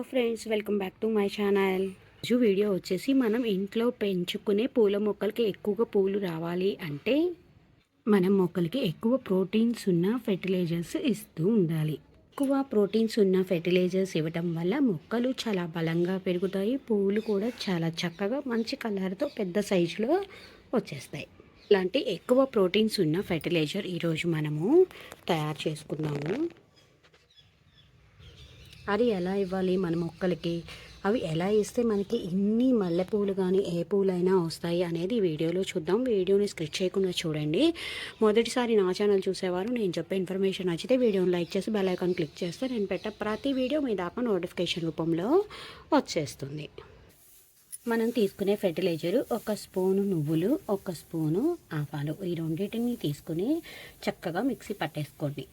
Hello friends welcome back to my channel. రోజు video వచ్చేసి మనం ఇంట్లో పెంచుకునే పూల మొక్కలకి ఎక్కువగా పూలు రావాలి అంటే మనం మొక్కలకి ఎక్కువ ప్రోటీన్స్ ఉన్న ఫెర్టిలైజర్స్ ఇస్తూ ఉండాలి. ఎక్కువ ప్రోటీన్స్ ఉన్న ఫెర్టిలైజర్స్ ఇవ్వటం వల్ల మొక్కలు చాలా బలంగా పెరుగుతాయి పూలు కూడా చాలా చక్కగా మంచి కలర్తో పెద్ద సైజులో వచ్చేస్తాయి. ఇలాంటి ఎక్కువ ప్రోటీన్స్ ఉన్న ఫెర్టిలైజర్ ఈరోజు మనము తయారు చేసుకుందాము. అది ఎలా ఇవ్వాలి మన మొక్కలకి? అవి ఎలా ఇస్తే మనకి ఇన్ని మల్లెపూలు కానీ ఏ పూలైనా వస్తాయి అనేది వీడియోలో చూద్దాం. వీడియోని స్క్రిప్ చేయకుండా చూడండి. మొదటిసారి నా ఛానల్ చూసేవారు నేను చెప్పే ఇన్ఫర్మేషన్ నచ్చితే వీడియోని లైక్ చేసి బెల్ ఐకాన్ క్లిక్ చేస్తే నేను పెట్టే ప్రతి వీడియో మీ దాకా నోటిఫికేషన్ రూపంలో వచ్చేస్తుంది. మనం తీసుకునే ఫెర్టిలైజర్ ఒక స్పూను నువ్వులు ఒక స్పూను ఆవాలు. ఈ రెండింటిని తీసుకుని చక్కగా మిక్సీ పట్టేసుకోండి.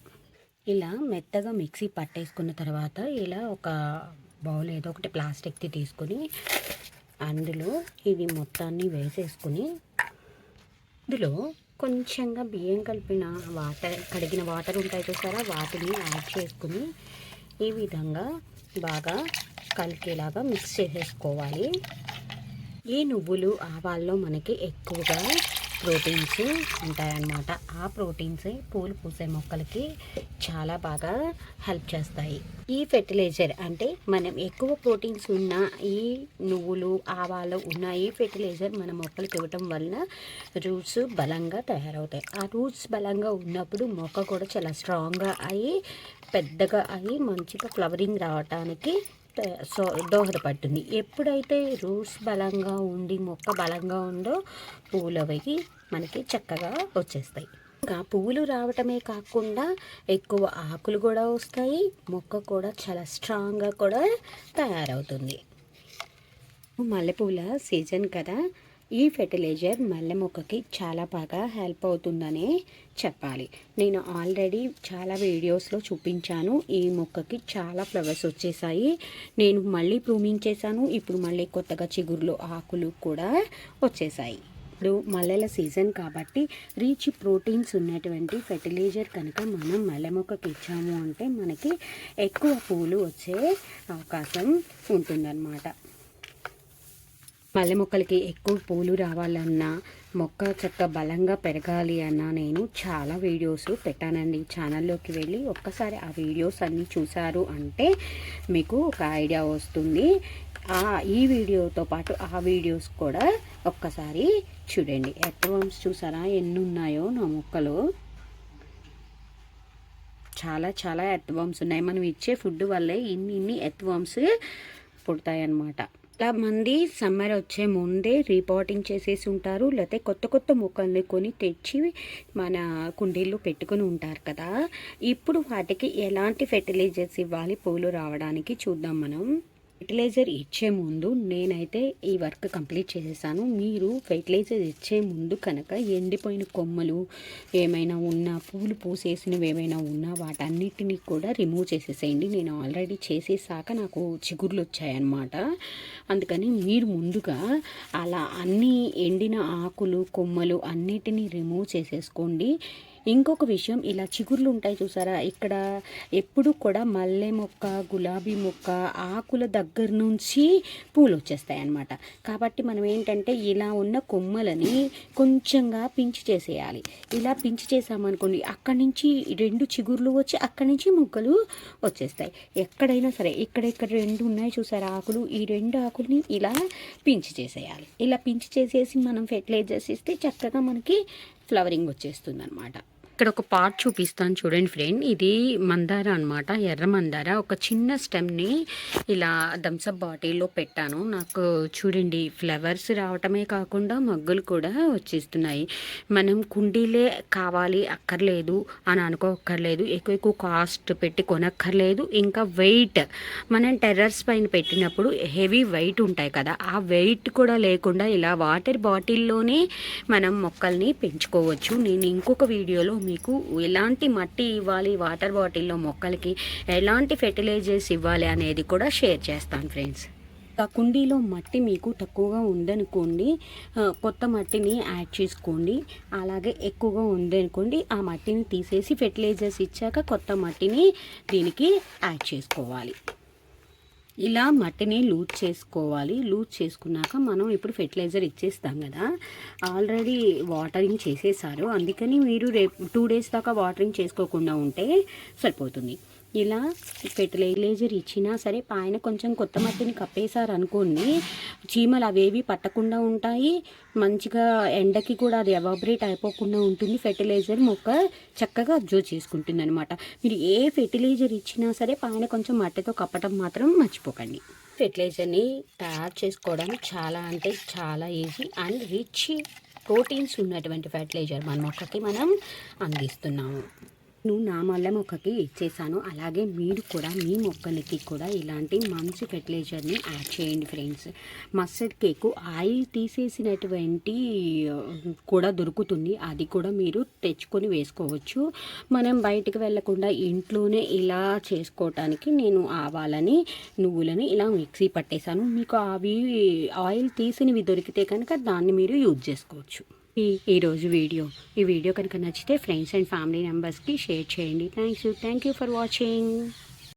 ఇలా మెత్తగా మిక్సీ పట్టేసుకున్న తర్వాత ఇలా ఒక బౌల్ ఏదో ఒకటి ప్లాస్టిక్ది తీసుకుని అందులో ఇవి మొత్తాన్ని వేసేసుకుని ఇందులో కొంచెంగా బియ్యం కలిపిన వాటర్ కడిగిన వాటర్ ఉంటాయి చూసారా? వాటిని యాడ్ చేసుకుని ఈ విధంగా బాగా కలిపేలాగా మిక్స్ చేసేసుకోవాలి. ఈ నువ్వులు ఆవాల్లో మనకి ఎక్కువగా ప్రోటీన్స్ ఉంటాయన్నమాట. ఆ ప్రోటీన్స్ పూలు పూసే మొక్కలకి చాలా బాగా హెల్ప్ చేస్తాయి. ఈ ఫెర్టిలైజర్ అంటే మనం ఎక్కువ ప్రోటీన్స్ ఉన్న ఈ నువ్వులు ఆవాలు ఉన్న ఈ ఫెర్టిలైజర్ మన మొక్కలకి ఇవ్వటం వలన రూట్స్ బలంగా తయారవుతాయి. ఆ రూట్స్ బలంగా ఉన్నప్పుడు మొక్క కూడా చాలా స్ట్రాంగ్గా అయ్యి పెద్దగా అయ్యి మంచిగా ఫ్లవరింగ్ రావటానికి సో దోహదపడుతుంది ఎప్పుడైతే రూట్స్ బలంగా ఉండి మొక్క బలంగా ఉందో పూలు అవి మనకి చక్కగా వచ్చేస్తాయి. ఇంకా పువ్వులు రావటమే కాకుండా ఎక్కువ ఆకులు కూడా వస్తాయి. మొక్క కూడా చాలా స్ట్రాంగ్గా కూడా తయారవుతుంది. మల్లెపూల సీజన్ కదా ఈ ఫెర్టిలైజర్ మల్లె మొక్కకి చాలా బాగా హెల్ప్ అవుతుందనే చెప్పాలి. నేను ఆల్రెడీ చాలా వీడియోస్లో చూపించాను ఈ మొక్కకి చాలా ఫ్లవర్స్ వచ్చేసాయి. నేను మళ్ళీ ప్రూమింగ్ చేశాను ఇప్పుడు మళ్ళీ కొత్తగా చిగురులు ఆకులు కూడా వచ్చేసాయి. ఇప్పుడు మల్లెల సీజన్ కాబట్టి రీచ్ ప్రోటీన్స్ ఉన్నటువంటి ఫెర్టిలైజర్ కనుక మనం మల్లె మొక్కకి ఇచ్చాము అంటే మనకి ఎక్కువ పూలు వచ్చే అవకాశం ఉంటుందన్నమాట. మల్లె మొక్కలకి ఎక్కువ పూలు రావాలన్నా మొక్క చక్క బలంగా పెరగాలి అన్నా నేను చాలా వీడియోస్ పెట్టానండి. ఛానల్లోకి వెళ్ళి ఒక్కసారి ఆ వీడియోస్ అన్నీ చూసారు అంటే మీకు ఒక ఐడియా వస్తుంది. ఆ ఈ వీడియోతో పాటు ఆ వీడియోస్ కూడా ఒక్కసారి చూడండి. ఎర్త్వామ్స్ చూసారా? ఎన్ని ఉన్నాయో నా మొక్కలు. చాలా చాలా ఎర్త్వామ్స్ ఉన్నాయి మనం ఇచ్చే ఫుడ్ వల్లే ఇన్ని ఇన్ని ఎర్త్వామ్స్ పుడతాయి చాలామంది సమ్మర్ వచ్చే ముందే రీపాటింగ్ చేసేసి ఉంటారు. లేకపోతే కొత్త కొత్త మొక్కల్ని కొని తెచ్చి మన కుండీల్లో పెట్టుకుని ఉంటారు కదా. ఇప్పుడు వాటికి ఎలాంటి ఫెర్టిలైజర్స్ ఇవ్వాలి? పూలు రావడానికి చూద్దాం మనం. ఫెర్టిలైజర్ ఇచ్చే ముందు నేనైతే ఈ వర్క్ కంప్లీట్ చేసేసాను. మీరు ఫెర్టిలైజర్ ఇచ్చే ముందు కనుక ఎండిపోయిన కొమ్మలు ఏమైనా ఉన్నా పూలు పూసేసినవి ఏమైనా ఉన్నా వాటన్నిటినీ కూడా రిమూవ్ చేసేసేయండి. నేను ఆల్రెడీ చేసేసాక నాకు చిగుర్లు వచ్చాయన్నమాట. అందుకని మీరు ముందుగా అలా అన్నీ ఎండిన ఆకులు కొమ్మలు అన్నిటినీ రిమూవ్ చేసేసుకోండి. ఇంకొక విషయం ఇలా చిగుర్లు ఉంటాయి చూసారా? ఇక్కడ ఎప్పుడు కూడా మల్లె మొక్క గులాబీ మొక్క ఆకుల దగ్గర నుంచి పూలు వచ్చేస్తాయి అన్నమాట కాబట్టి మనం ఏంటంటే ఇలా ఉన్న కొమ్మలని కొంచెంగా పించి చేసేయాలి. ఇలా పించి చేసామనుకోండి అక్కడి నుంచి రెండు చిగుర్లు వచ్చి అక్కడి నుంచి మొగ్గలు వచ్చేస్తాయి. ఎక్కడైనా సరే ఇక్కడ ఇక్కడ రెండు ఉన్నాయి చూసారా ఆకులు? ఈ రెండు ఆకుల్ని ఇలా పించి చేసేయాలి. ఇలా పించి చేసేసి మనం ఫెర్టిలైజర్స్ ఇస్తే చక్కగా మనకి ఫ్లవరింగ్ వచ్చేస్తుంది అనమాట ఇక్కడ ఒక పార్ట్ చూపిస్తాను చూడండి ఫ్రెండ్ ఇది మందార అనమాట ఎర్ర మందార. ఒక చిన్న స్టెమ్ని ఇలా థమ్సప్ బాటిల్లో పెట్టాను. నాకు చూడండి ఫ్లవర్స్ రావటమే కాకుండా మగ్గులు కూడా వచ్చేస్తున్నాయి. మనం కుండీలే కావాలి అక్కర్లేదు అని అనుకోక్కర్లేదు. ఎక్కువ ఎక్కువ కాస్ట్ పెట్టి కొనక్కర్లేదు. ఇంకా వెయిట్ మనం టెర్రర్స్ పైన పెట్టినప్పుడు హెవీ వెయిట్ ఉంటాయి కదా ఆ వెయిట్ కూడా లేకుండా ఇలా వాటర్ బాటిల్లోనే మనం మొక్కల్ని పెంచుకోవచ్చు. నేను ఇంకొక వీడియోలో మీకు ఎలాంటి మట్టి ఇవ్వాలి? వాటర్ బాటిల్లో మొక్కలకి ఎలాంటి ఫెర్టిలైజర్స్ ఇవ్వాలి అనేది కూడా షేర్ చేస్తాను ఫ్రెండ్స్. ఆ కుండీలో మట్టి మీకు తక్కువగా ఉందనుకోండి కొత్త మట్టిని యాడ్ చేసుకోండి అలాగే ఎక్కువగా ఉందనుకోండి ఆ మట్టిని తీసేసి ఫెర్టిలైజర్స్ ఇచ్చాక కొత్త మట్టిని దీనికి యాడ్ చేసుకోవాలి. ఇలా మట్టిని లూజ్ చేసుకోవాలి. లూజ్ చేసుకున్నాక మనం ఇప్పుడు ఫెర్టిలైజర్ ఇచ్చేస్తాం కదా. ఆల్రెడీ వాటరింగ్ చేసేసారు. అందుకని మీరు రేపు టూ డేస్ దాకా వాటరింగ్ చేసుకోకుండా ఉంటే సరిపోతుంది. ఇలా ఫెర్టిలైజర్ ఇచ్చినా సరే పైన కొంచెం కొత్త మట్టిని కప్పేశారు అనుకోండి చీమలు అవేవి పట్టకుండా ఉంటాయి. మంచిగా ఎండకి కూడా అది ఎవాబరేట్ అయిపోకుండా ఉంటుంది. ఫెర్టిలైజర్ మొక్క చక్కగా అబ్జర్వ్ చేసుకుంటుంది అనమాట మీరు ఏ ఫెర్టిలైజర్ ఇచ్చినా సరే పైన కొంచెం మట్టితో కప్పటం మాత్రం మర్చిపోకండి. ఫెర్టిలైజర్ని తయారు చేసుకోవడం చాలా అంటే చాలా ఈజీ అండ్ రిచ్ ప్రోటీన్స్ ఉన్నటువంటి ఫెర్టిలైజర్ మన మొక్కకి మనం అందిస్తున్నాము. నేను నా మల్లె మొక్కకి ఇచ్చేసాను. అలాగే మీరు కూడా మీ మొక్కలకి కూడా ఇలాంటి మంచి ఫెర్టిలైజర్ని యాడ్ చేయండి ఫ్రెండ్స్. మస్టర్డ్ కేక్ ఆయిల్ తీసేసినటువంటి కూడా దొరుకుతుంది. అది కూడా మీరు తెచ్చుకొని వేసుకోవచ్చు. మనం బయటికి వెళ్ళకుండా ఇంట్లోనే ఇలా చేసుకోవటానికి నేను ఆవాలని నువ్వులని ఇలా మిక్సీ పట్టేశాను మీకు అవి ఆయిల్ తీసినవి దొరికితే కనుక దాన్ని మీరు యూజ్ చేసుకోవచ్చు. ఈ ఈరోజు వీడియో. ఈ వీడియో కనుక నచ్చితే ఫ్రెండ్స్ అండ్ ఫ్యామిలీ మెంబర్స్కి షేర్ చేయండి. Thanks you. Thank you for watching.